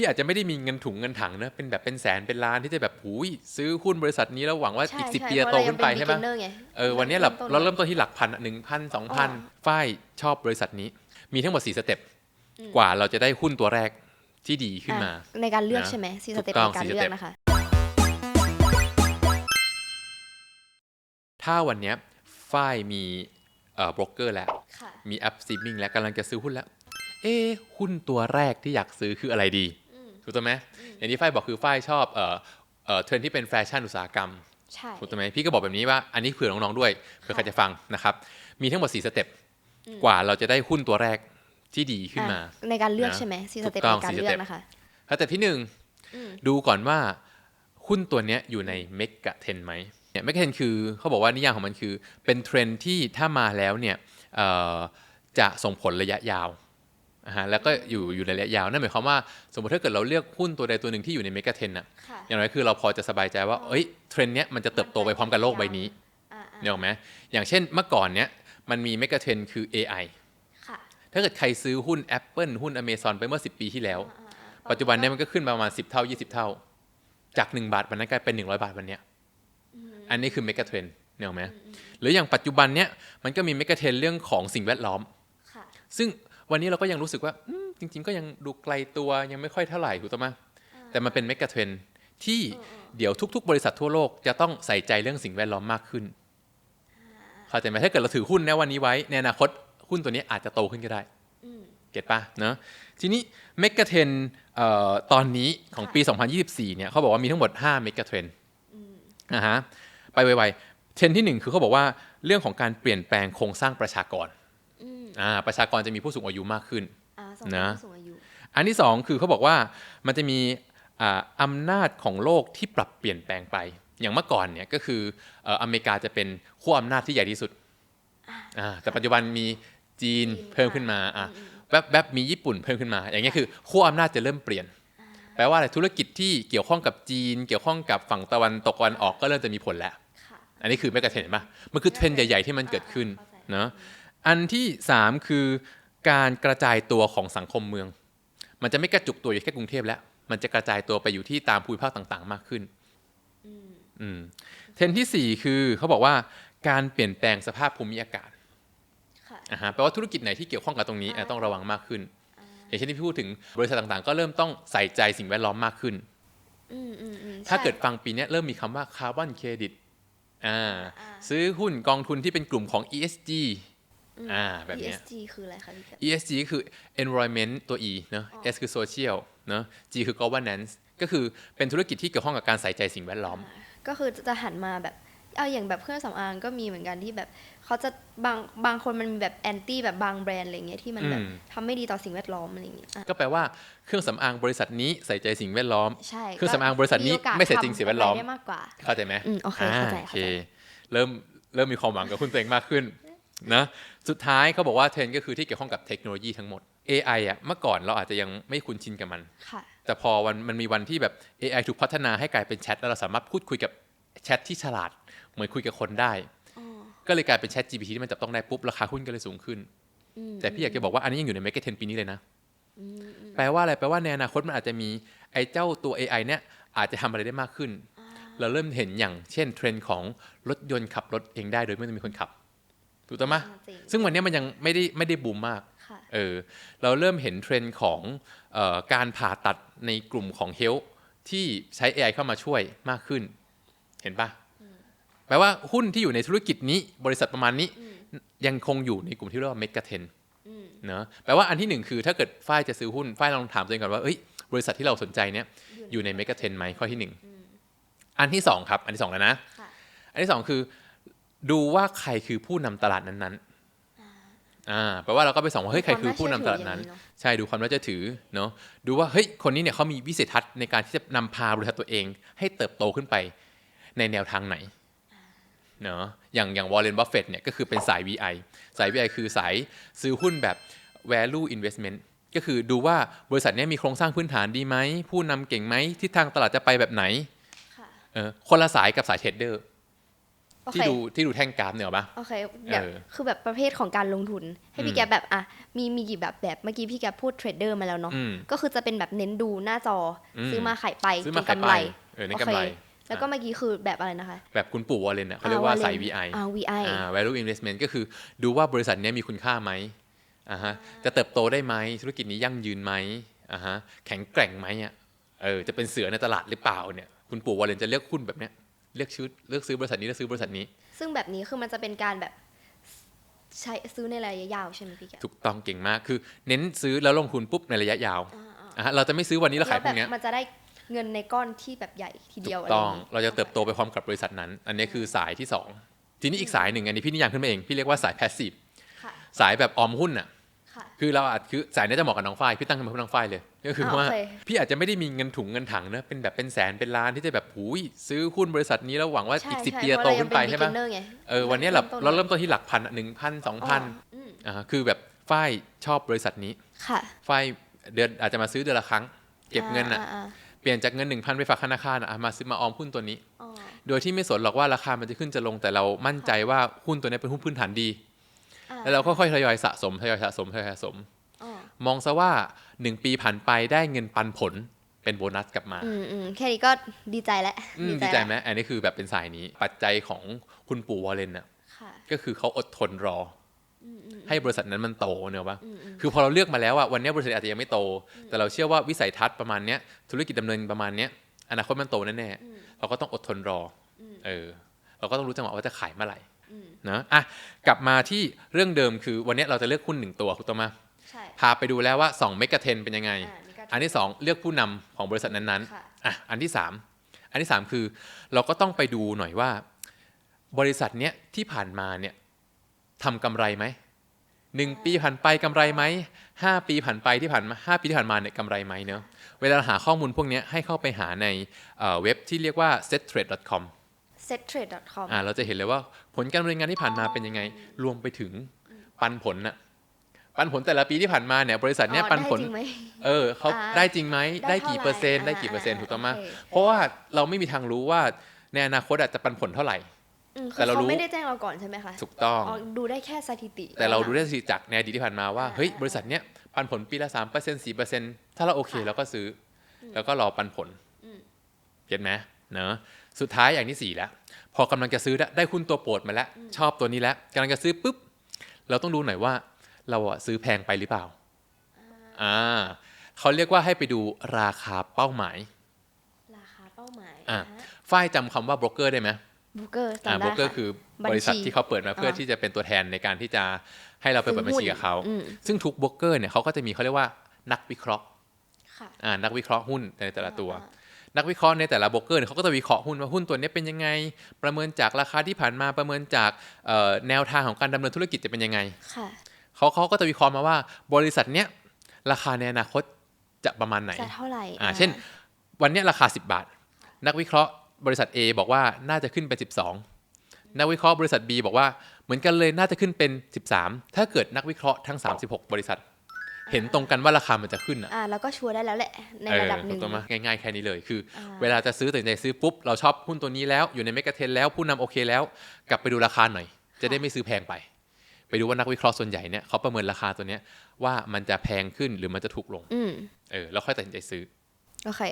พี่อาจจะไม่ได้มีเงินถุงเงินถังนะเป็นแบบเป็นแสนเป็นล้านที่จะแบบหูยซื้อหุ้นบริษัทนี้แล้วหวังว่าใช่อีกสิบใช่ปีจะโตขึ้นไปเพราะใช่ไหมเรายังเป็น beginner ไงเออวันเนี้ยเราต้นเราเริ่มต้นที่หลักพันหนึ่งพันสองพันอ๋อฝ้ายชอบบริษัทนี้ มีทั้งหมดสี่สเต็ปอืมกว่าเราจะได้หุ้นตัวแรกที่ดีขึ้นมาอะในการเลือกนะใช่ไหมซีถูสกเต็ปต้องในการสี่เลืสอเต็กปนะคะ ถ้าวันเนี้ยฝ้ายมีเอ่อบล็อกเกอร์แล้วค่ะมีแอปซิมมิ่งแล้วกำลังจะซื้อหุ้นแล้วเอ๊ะหุ้นตัวแรกที่อยากซื้อคืออะไรดีอืม ถูกต้องไหมอย่างที่ฝ้ายบอกคือฝ้ายชอบเอ่อเอ่อเทรนด์ที่เป็นแฟชั่นอุตสาหกรรมใช่ถูกต้องไหมพี่ก็บอกแบบนี้ว่าอันนี้เผื่อน้องๆด้วยเผื่อใครจะฟังนะครับ มีทั้งหมด4สเต็ปอืมกว่าเราจะได้หุ้นตัวแรกที่ดีขึ้นมาอะในการเลือกนะใช่ไหมซีสเต็ปถูกต้องในการสี่เลืสอเต็กปนะคะสเต็ปที่หนึ่งอืมดูก่อนว่าหุ้นตัวเนี้ยอยู่ในเมกะเทนไหมเนี่ยเมกะเทนคือเขาบอกว่านิยามของมันคือ เป็นเทรนด์ที่ถ้ามาแล้วเนี่ยเอ่อจะส่งผลระยะยาว อ่าฮะแล้วก็อยู่อยู่ในระยะยาว นั่นหมายความว่าสมมติถ้าเกิดเราเลือกหุ้นตัวใดตัวหนึ่งที่อยู่ในเมกะเทนน่ะค่ะอย่างน้อยคือเราพอจะสบายใจว่าเอ้ยเทรนด์เนี้ยมันจะเติบโตไปพร้อมกับโลกใบนี้อ่าเนี่ยหรอกไหมอย่างเช่นเมื่อก่อนเนี้ยมันมีเมกะเทรนคือ AI ๆค่ะถ้าเกิดใครซื้อหุ้น Apple หุ้น Amazon ไปเมื่อ 10 ปีที่แล้วอ่าๆปัจจุบันเนี่ยมันก็ขึ้นมาประมาณ 10 เท่า 20 เท่า จาก 1 บาทวันนั้นกลายเป็น 100 บาทวันเนี้ยอืมอันนี้คือเมกะเทรนเนี่ยหรอกไหมหรืออย่างปัจจุบันเนี้ยมันก็มีเมกะเทรนเรื่องของสิ่งแวดล้อมค่ะซึ่ง วันนี้เราก็ยังรู้สึกว่าอืมจริง ๆ ก็ยังดูไกลตัวยังไม่ค่อยเท่าไหร่ถูกต้องไหมแต่มันเป็นเมกะเทรนที่เออเดี๋ยวทุก ๆ บริษัททั่วโลกจะต้องใส่ใจเรื่องสิ่งแวดล้อมมากขึ้นเข้าใจไหมถ้าเกิดเราถือหุ้นนะวันนี้ไว้ในอนาคตหุ้นตัวนี้อาจจะโตขึ้นก็ได้อืมเก็ตปะเนอะทีนี้เมกะเทรนตอนนี้ของปี 2024 เนี่ยเขาบอกว่ามีทั้งหมด 5 เมกะเทรนอืมนะฮะไปไวๆเทรนที่ 1 คือเขาบอกว่าเรื่องของการเปลี่ยนแปลงโครงสร้างประชากร อืมอ่าประชากรจะมีผู้สูงอายุมากขึ้นอ่าส่งนะผู้สูงอายุอันที่ 2 คือเขาบอกว่ามันจะมีอ่าอำนาจของโลกที่ปรับเปลี่ยนแปลงไป อย่างเมื่อก่อนเนี่ยก็คือเอ่ออเมริกาจะเป็นขั้วอำนาจที่ใหญ่ที่สุดอ่าแต่ปัจจุบันมีจีนจีนเพิ่มขึ้นมาอะอืมแวบแบบมีญี่ปุ่นเพิ่มขึ้นมา อย่างเงี้ยคือขั้วอำนาจจะเริ่มเปลี่ยน แปลว่าอะไรธุรกิจที่เกี่ยวข้องกับจีน เกี่ยวข้องกับฝั่งตะวันตกตะวันออกก็เริ่มจะมีผลแล้วค่ะอันนี้คือแมกกาเทนเห็นปะมันคือเทรนด์ใหญ่ๆที่มันเกิดขึ้นเข้าใจเนาะ อันที่ 3 คือการกระจายตัวของสังคมเมือง มันจะไม่กระจุกตัวอยู่แค่กรุงเทพแล้ว มันจะกระจายตัวไปอยู่ที่ตามภูมิภาคต่างๆ มากขึ้นอืมอืมเทรนด์ทีสี่ 4 คือเขาบอกว่าการเปลี่ยนแปลงสภาพภูมิอากาศค่ะอ่าฮะแปลว่าธุรกิจไหนที่เกี่ยวข้องกับตรงนี้อ่าอะต้องระวังมากขึ้นอ่าอย่างเช่นที่พี่พูดถึงบริษัทต่างๆ ก็เริ่มต้องใส่ใจสิ่งแวดล้อมมากขึ้นอืมอืมอืมถ้าใช่เกิดฟังปีเนี้ยเริ่มมีคำว่าคาร์บอนเครดิตอ่าอ่าซื้อหุ้นกองทุนที่เป็นกลุ่มของ ESG อืมอ่าแบบเนี้ย ESG คืออะไรคะพี่แก ESG ก็คือ environment ตัว E เนอะอ๋อ S คือ social เนอะ G คือ governance ก็คือเป็นธุรกิจที่เกี่ยวข้องกับการใส่ใจสิ่งแวดล้อม ก็คือจะหันมาแบบเอาอย่างแบบเครื่องสำอางก็มีเหมือนกันที่แบบเขาจะบางบางคนมันมีแบบแอนตี้แบบบางแบรนด์อะไรเงี้ยที่มันแบบอืมทำไม่ดีต่อสิ่งแวดล้อมอะไรอย่างเงี้ยอะก็แปลว่าเครื่องสำอางบริษัทนี้ใส่ใจสิ่งแวดล้อมใช่เครื่องสำอางบริษัทนี้โอกาสไม่ใส่จริงสิ่งแวดล้อมทำะไรได้มากกว่าเข้าใจไหมอืมโอเคเข้าใจอ่เข้าใจเริ่มเริ่มมีความหวังกับหุ้นตัวเองมากขึ้น นะสุดท้ายเขาบอกว่าเทรนด์ก็คือที่เกี่ยวข้องกับเทคโนโลยีทั้งหมด AI อะเมื่อก่อนเราอาจจะยังไม่คุ้นชินกับมันค่ะแต่พอวันมันมีวันที่แบบ AI ถูกพัฒนาให้กลายเป็นแชทแล้วเราสามารถพูดคุยกับแชทที่ฉลาด เหมือนคุยกับคนได้อ๋อก็เลยกลายเป็นแชท GPT ที่มันจับต้องได้ปุ๊บราคาหุ้นก็เลยสูงขึ้นอืมแต่พี่อยากจะบอกว่าอันนี้ยังอยู่ใน Mega 10ปีนี้เลยนะอืมอืมแปลว่าอะไรแปลว่าในอนาคตมันอาจจะมีไอ้เจ้าตัว AI เนี่ยอาจจะทำอะไรได้มากขึ้นอ่าเราเริ่มเห็นอย่างเช่นเทรนด์ของรถยนต์ขับรถเองได้โดยไม่ต้องมีคนขับ ถูกต้องไหมจริงซึ่งวันนี้มันยังไม่ได้ไม่ได้บูมมากค่ะเออเราเริ่มเห็นเทรนด์ของเออการผ่าตัดในกลุ่มของเฮลที่ใช้ AI เข้ามาช่วยมากขึ้น เห็นปะแปลว่าหุ้นที่อยู่ในธุรกิจนี้บริษัทประมาณนี้อืมยังคงอยู่ในกลุ่มที่เรียกว่าเมกะเทนอืมเนอะแปลว่าอันที่หนึ่งคือถ้าเกิดฝ้ายจะซื้อหุ้นฝ้ายลองถามตัวเองก่อนว่าเอ้ยบริษัทที่เราสนใจเนี่ยอยู่ในเมกะเทนไหมข้อที่หนึ่งอืมอันที่สองครับ อันที่สองแล้วนะค่ะอันที่สองคือ ดูว่าใครคือผู้นำตลาดนั้นๆอ่าแปลว่าเราก็ไปส่องว่าเฮ้ยใครคือผู้นำตลาดนั้น ใช่ดูความน่าเชื่อถือเนาะดูว่าเฮ้ยคนนี้เนี่ยเขามีวิสัยทัศน์ในการที่จะนำพาบริษัทตัวเอง ให้เติบโตขึ้นไปในแนวทางไหนเนาะอย่างอย่างวอร์เรนบัฟเฟตเนี่ยก็คือเป็นสาย VI สาย VI คือสายซื้อหุ้นแบบ value investment ก็คือดูว่าบริษัทเนี้มีโครงสร้างพื้นฐานดีไหม ผู้นำเก่งไหมทิศทางตลาดจะไปแบบไหนค่ะเออคนละสายกับสายเทรดเดอร์อโอเค ที่ดูที่ดูแท่งกราฟเนี่ยหรอปะโอเคแบบเออคือแบบประเภทของการลงทุน ให้อืพี่มแกปแบบอะมีมีกี่แบบแบบเมื่อกี้พี่แกปพูดเทรดเดอร์มาแล้วเนาะอืมก็คือจะเป็นแบบเน้นดูหน้าจออมซื้อมาขายไปซื้อเก็มางขายกำไปไรเออในกำไรโอเคแล้วก็เมื่อกี้คือแบบอะไรนะคะ แบบคุณปู่วอลเลนเนี่ยเขาเรียกว่าอ่สาย Warren VI อ่า VI อ่า value investment ก็คือดูว่าบริษัทเนี้ยมีคุณค่าไหมอ่าฮะจะเติบโตได้ไหมธุรกิจนี้ยั่งยืนไหมอ่าฮะแข็งแกร่งไหมอะเออจะเป็นเสือในตลาดหรือเปล่าเนี่ยคุณปู่วอลเลนจะเลือกหุ้นแบบเนี้ย เลือกชื่อเลือกซื้อบริษัทนี้เลือกซื้อบริษัทนี้ ซึ่งแบบนี้คือมันจะเป็นการแบบใช้ซื้อในระยะยาวใช่ไหมพี่แกปถูกต้องเก่งมากคือ เน้นซื้อแล้วลงทุนปุ๊บในระยะยาวอ่าอ่าอ่าฮะเราจะไม่ซื้อวันนี้แล้วขายพแบรุ่บงเนี้ยมันจะได้เงินในก้อนที่แบบใหญ่ทีเดียวถูอะกไรต้องย่างงี้เราจะเติบโตไปพร้อมกับบริษัทนั้น อันนี้คือสายที่สองทีนี้อีกสายหนึ่งอันนี้พี่นิยามขึ้นมาเองพี่เรียกว่าสาย passive ค่ะสายแบบออมหุ้นอะ ค่ะคือเราอาจคือสายนี้จะเหมาะกับน้องฝ้ายพี่ตั้งขึ้นมาเพื่อน้องฝ้ายเลยก็คืออ่าว่าโอเคพี่อาจจะไม่ได้มีเงินถุงเงินถังนะเป็นแบบเป็นแสนเป็นล้านที่จะแบบหูยซื้อหุ้นบริษัทนี้แล้วหวังว่าใช่อีกสิบใช่ปีจะโตขึ้นไปใช่ไหมเพราะเรายังเป็น beginner ไงเออวันนี้เราเริ่มต้นเราเริ่มต้นที่หลักพันหนึ่งพันสองพันอืมอ่าคือแบบฝ้ายชอบบริษัทนี้ค่ะฝ้ายเดือนอาจจะมาซื้อเดือนละครั้ง เก็บเงินอะาาเปลี่ยนจากเงินหนึ่งพันไปฝากธนาคารอะมาซื้อมาออมหุ้นตัวนี้อ๋อโดยที่ไม่สนหรอกว่าราคามันจะขึ้นจะลงแต่เรามั่นใจว่าหุ้นตัวนี้เป็นหุ้นพื้นฐานดีอ่ แล้วเราก็ค่อยทยอยสะสมทยอยสะสมทยอยสะสมอ๋อมองซะว่า1ปีผ่านไปได้เงินปันผลเป็นโบนัสกลับมาอืมอืมแค่นี้ก็ดีใจแล้วอืมดีใจไหมอันนี้คือแบบเป็นสายนี้ ปัจจัยของคุณปู่วอลเลนน่ะค่ะก็คือเขาอดทนรออมอืมให้บริษัทนั้นมันโตเนอะปะอืมอืมคือพอเราเลือกมาแล้วอะวันนี้บริษัทอาจจะยังไม่โต แต่เราเชื่อว่าวิสัยทัศน์ประมาณเนี้ยธุรกิจดำเนินประมาณเนี้ยอนาคตมันโตแน่อืมๆเราก็ต้องอดทนรออมเออ เราก็ต้องรู้จังหวะว่าจะขายเมื่อไหร่อืม นะอะกลับมาที่เรื่องเดิมคือวันนี้เราจะเลือกหุ้นหนึ่งตัวคุณตัวมาใช่พาไปดูแล้วว่า2เมกะเทนเป็นยังไงอ่านี่ก็อันที่ 2 เลือกผู้นำของบริษัทนั้นค่ะๆอะอันที่ 3 อันที่ 3 คือเราก็ต้องไปดูหน่อยว่า บริษัทเนี้ยที่ผ่านมาเนี่ยทำกำไรไหมหนึ่งปีผ่านไปกำไรไหมห้าปีผ่านไปที่ผ่านมาห้าปีที่ผ่านมาเนี่ยกำไรไหมเนอะเวลาหาข้อมูลพวกเนี้ยให้เข้าไปหาในเอ่อเว็บที่เรียกว่า settrade.com settrade.com อ่าเราจะเห็นเลยว่าผลการดำเนินงานที่ผ่านมาเป็นยังไง รวมไปถึงปันผลน่ะปันผลแต่ละปีที่ผ่านมาเนี่ยบริษัทเนี้ยอ๋อปันผลได้จริงไหมเออเขาอ่าได้จริงไหมได้ได้เท่ากี่ไหร่เปอร์เซ็นต์ได้อ่ากี่เปอร์เซ็นต์อ่าถูกต้องไหมโอเคเพราะว่าเราไม่มีทางรู้ว่าในอนาคตอาจจะปันผลเท่าไหร่อืมคืแต่อเราเขารู้ไม่ได้แจ้งเราก่อนใช่ไหมคะถูกต้องอ๋อดูได้แค่สถิติ แต่เราดูได้สิจากในอดีตที่ผ่านมาว่าอ่าเฮ้ยอ่าบริษัทเนี้ยปันผลปีละสามเปอร์เซ็นต์สี่เปอร์เซ็นต์ถ้าเราโอเคค่ะเราก็ซื้ออแล้วก็รอปันผลอืมเก็ตไหมเนอะสุดท้ายอย่างที่สี่แล้ว พอกำลังจะซื้อแล้วได้หุ้นตัวโปรดมาแล้ว ชอบตัวนี้แล้วกำลังจะซื้อปุ๊บ เราต้องดูหน่อยว่าเราอะซื้อแพงไปหรือเปล่าอ่าเขาเรียกว่าให้ไปดูราคาเป้าหมาย ราคาเป้าหมายอะฝ้ายจำคำว่าโบรกเกอร์ได้ไหมบูเกอร์อ่าจำโบได้รกเกอร์ค่ะคือบัญชีบริษัทที่เขาเปิดมาเพื่ออ่าที่จะเป็นตัวแทนในการที่จะให้เราไปเปิดบัญชีกับเขาอืมซึ่งทุกโบรกเกอร์เนี่ยเขาก็จะมีเขาเรียกว่านักวิเคราะห์ค่ะอ่านักวิเคราะห์หุ้นในแต่ละตัวอ่า นักวิเคราะห์ในแต่ละโบรกเกอร์เนี่ยเขาก็จะวิเคราะห์หุ้นว่าหุ้นตัวนี้เป็นยังไง ประเมินจากราคาที่ผ่านมาประเมินจากเอ่อแนวทางของการดำเนินธุรกิจจะเป็นยังไงค่ะเขาเขาก็จะวิเคราะห์มาว่าบริษัทเนี้ยราคาในอนาคตจะประมาณไหนจะเท่าไหร่อ่าเช่น วันเนี้ยราคา 10 บาท นักวิเคราะห์บริษัท A บอกว่าน่าจะขึ้นไป 12 นักวิเคราะห์บริษัท B บอกว่าเหมือนกันเลยน่าจะขึ้นเป็น 13 ถ้าเกิดนักวิเคราะห์ทั้ง 36 บริษัท เห็นตรงกันว่าราคามันจะขึ้นอะอ่าแล้วก็ชัวร์ได้แล้วแหละ ในระดับหนึ่งเออถูกต้องไหมง่ายๆแค่นี้เลยคืออ่าเวลาจะซื้อตัดสินใจซื้อปุ๊บเราชอบหุ้นตัวนี้แล้วอยู่ในเมกะเทนแล้วผู้นำโอเคแล้ว กลับไปดูราคาหน่อย จะได้ไม่ซื้อแพงไป ไปดูว่านักวิเคราะห์ส่วนใหญ่เนี่ยเขาประเมินราคาตัวเนี้ยว่ามันจะแพงขึ้นหรือมันจะถูกลงอืมเออแล้วค่อยตัดสินใจซื้อโอเค